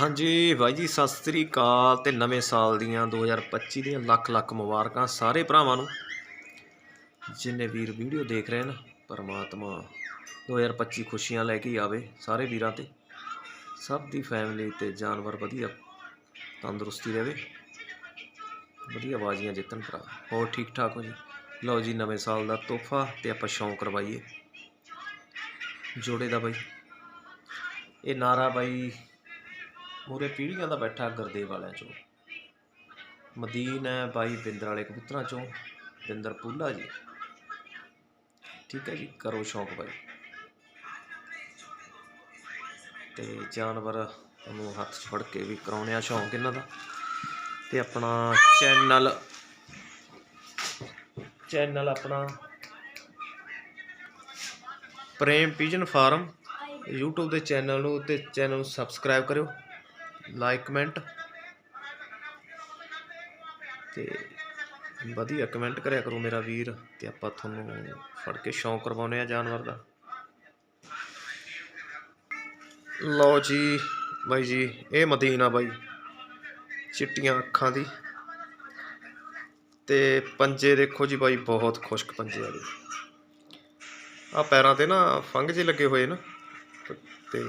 ਹਾਂਜੀ ਬਾਈ ਜੀ, ਸਤਿ ਸ੍ਰੀ ਅਕਾਲ ਤੇ ਨਵੇਂ ਸਾਲ ਦੀਆਂ 2025 ਦੀਆਂ ਲੱਖ ਲੱਖ ਮੁਬਾਰਕਾਂ ਸਾਰੇ ਭਰਾਵਾਂ ਨੂੰ। ਜਿੰਨੇ ਵੀਰ ਵੀਡੀਓ ਦੇਖ ਰਹੇ ਨਾ, ਪਰਮਾਤਮਾ 2025 ਖੁਸ਼ੀਆਂ ਲੈ ਕੇ ਆਵੇ ਸਾਰੇ ਵੀਰਾਂ ਤੇ। ਸਭ ਦੀ ਫੈਮਿਲੀ ਤੇ ਜਾਨਵਰ ਵਧੀਆ ਤੰਦਰੁਸਤੀ ਰਹੇ ਵਧੀਆ ਬਾਜ਼ੀਆਂ ਜਿੱਤਣ ਭਰਾ। ਹੋਰ ਠੀਕ ਠਾਕ ਹੋ ਜੀ? ਲਓ ਜੀ, ਨਵੇਂ ਸਾਲ ਦਾ ਤੋਹਫਾ ਤੇ ਆਪਾਂ ਸ਼ੌਂਕ ਕਰਵਾਈਏ। ਜੋੜੇ ਦਾ ਬਾਈ। ਇਹ ਨਾਰਾ ਬਾਈ ਮੂਰੇ ਪੀੜੀਆਂ ਦਾ ਬੈਠਾ ਗੁਰਦੇਵ ਵਾਲਿਆਂ ਚੋਂ। ਮਦੀਨ ਹੈ ਬਾਈ ਬਿੰਦਰ ਵਾਲੇ ਕਬੂਤਰਾਂ ਚੋਂ, ਬਿੰਦਰ ਪੂਲਾ ਜੀ। ਠੀਕ ਹੈ ਜੀ, ਕਰੋ ਸ਼ੌਂਕ ਬਾਈ ਤੇ ਜਾਨਵਰ ਨੂੰ ਹੱਥ 'ਚ ਫੜ ਕੇ ਵੀ ਕਰਾਉਣੇ ਆ ਸ਼ੌਂਕ ਇਹਨਾਂ ਦਾ। ਤੇ ਆਪਣਾ ਚੈਨਲ ਚੈਨਲ ਆਪਣਾ ਪ੍ਰੇਮ ਪੀਜਨ ਫਾਰਮ। YouTube ਦੇ ਚੈਨਲ ਨੂੰ ਤੇ ਚੈਨਲ ਨੂੰ ਸਬਸਕ੍ਰਾਈਬ ਕਰਿਓ। Like comment. ਤੇ ਵਧੀਆ ਕਮੈਂਟ ਕਰਿਆ ਕਰੋ ਮੇਰਾ ਵੀਰ, ਤੇ ਆਪਾਂ ਤੁਹਾਨੂੰ ਫੜ ਕੇ ਸ਼ੌਂਕ ਕਰਵਾਉਨੇ ਆ ਜਾਨਵਰ ਦਾ। ਲਓ ਜੀ, ਬਾਈ ਜੀ, ਇਹ ਮਦੀਨਾ ਬਾਈ, ਚਿੱਟੀਆਂ ਅੱਖਾਂ ਦੀ। ਤੇ ਪੰਜੇ ਦੇਖੋ ਜੀ ਬਾਈ, ਬਹੁਤ ਖੁਸ਼ਕ ਪੰਜੇ ਵਾਲੇ ਆ ਪੈਰਾਂ ਤੇ ਨਾ ਫੰਗ ਜੇ ਲੱਗੇ ਹੋਏ ਨਾ, ਤੇ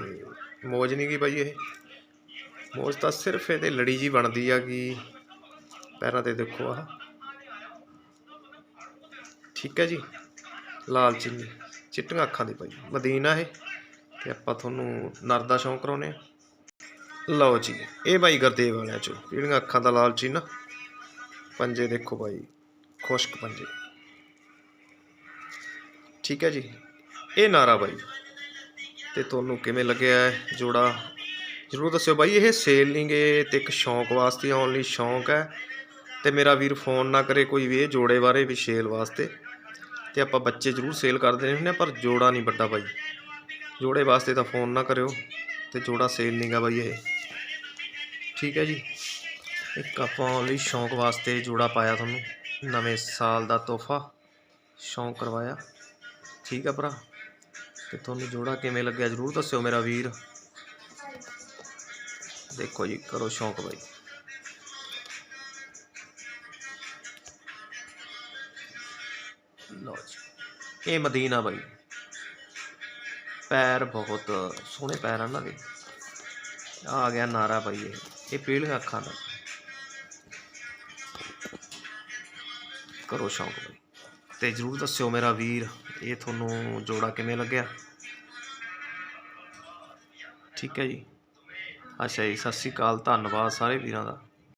ਮੋਜ ਨਹੀਂ ਗਈ ਬਾਈ ਇਹ। ਮੋਜ ਤਾਂ ਸਿਰਫ ਇਹਦੇ ਲੜੀ ਜੀ ਬਣਦੀ ਆ ਕਿ ਪੈਰਾਂ ਤੇ ਦੇਖੋ ਆਹ। ਠੀਕ ਹੈ ਜੀ? ਲਾਲ ਚਿੰਨੀ। ਚਿੱਟੀਆਂ ਅੱਖਾਂ ਦੀ ਬਾਈ ਮਦੀਨਾ ਇਹ। ਤੇ ਆਪਾਂ ਤੁਹਾਨੂੰ ਨਰ ਦਾ ਸ਼ੌਂਕ ਕਰਾਉਨੇ ਆ ਲਓ ਜੀ, ਇਹ ਬਾਈ ਗੁਰਦੇਵ ਵਾਲਿਆਂ ਚੋਂ। ਜਿਹੜੀਆਂ ਅੱਖਾਂ ਦਾ ਲਾਲ ਚੀਨਾ। ਪੰਜੇ ਦੇਖੋ ਭਾਈ ਖੁਸ਼ਕ ਪੰਜੇ। ਠੀਕ ਹੈ ਜੀ? ਇਹ ਨਾਰਾ ਬਾਈ। ਤੇ ਤੁਹਾਨੂੰ ਕਿਵੇਂ ਲੱਗਿਆ ਜੋੜਾ? ਜਰੂਰ ਦੱਸਿਓ ਬਾਈ, ਇਹ ਸੇਲ ਨਹੀਂ ਗਏ ਤੇ ਇੱਕ ਸ਼ੌਂਕ ਵਾਸਤੇ ਆਉਣ ਸ਼ੌਂਕ ਹੈ ਤੇ ਮੇਰਾ ਵੀਰ ਫੋਨ ਨਾ ਕਰੇ ਕੋਈ ਵੀ ਇਹ ਜੋੜੇ ਬਾਰੇ ਵੀ ਸੇਲ ਵਾਸਤੇ ਤੇ ਆਪਾਂ ਬੱਚੇ ਜਰੂਰ ਸੇਲ ਕਰਦੇ ਹੁੰਦੇ ਹਾਂ ਪਰ ਜੋੜਾ ਨਹੀਂ ਵੱਡਾ ਬਾਈ। ਜੋੜੇ ਵਾਸਤੇ ਤਾਂ ਫੋਨ ਨਾ ਕਰਿਓ ਤੇ ਜੋੜਾ ਸੇਲ ਨਹੀਂਗਾ ਬਾਈ ਇਹ। ਠੀਕ ਹੈ ਜੀ। ਇੱਕ ਆਪਾਂ ਆਉਣ ਸ਼ੌਂਕ ਵਾਸਤੇ ਜੋੜਾ ਪਾਇਆ ਤੁਹਾਨੂੰ, ਨਵੇਂ ਸਾਲ ਦਾ ਤੋਹਫਾ ਸ਼ੌਂਕ ਕਰਵਾਇਆ। ਠੀਕ ਆ ਭਰਾ। ਤੇ ਤੁਹਾਨੂੰ ਜੋੜਾ ਕਿਵੇਂ ਲੱਗਿਆ ਜਰੂਰ ਦੱਸਿਓ ਮੇਰਾ ਵੀਰ। ਦੇਖੋ ਜੀ, ਕਰੋ ਸ਼ੌਂਕ ਬਾਈ। ਲਓ ਜੀ, ਇਹ ਮਦੀਨਾ ਬਾਈ। ਪੈਰ ਬਹੁਤ ਸੋਹਣੇ ਪੈਰ ਆ ਨਾ ਦੇ। ਆ ਗਿਆ ਨਾਰਾ ਬਾਈ ਇਹ ਇਹ ਪੀਲੀਆਂ ਅੱਖਾਂ ਦਾ ਕਰੋ ਸ਼ੌਂਕ ਬਾਈ। ਤੇ ਜਰੂਰ ਦੱਸਿਓ ਮੇਰਾ ਵੀਰ, ਇਹ ਤੁਹਾਨੂੰ ਜੋੜਾ ਕਿਵੇਂ ਲੱਗਿਆ? ਠੀਕ ਹੈ ਜੀ। ਅੱਛਾ ਜੀ ਸਤਿ ਸ਼੍ਰੀ ਅਕਾਲ ਧੰਨਵਾਦ ਸਾਰੇ ਵੀਰਾਂ ਦਾ।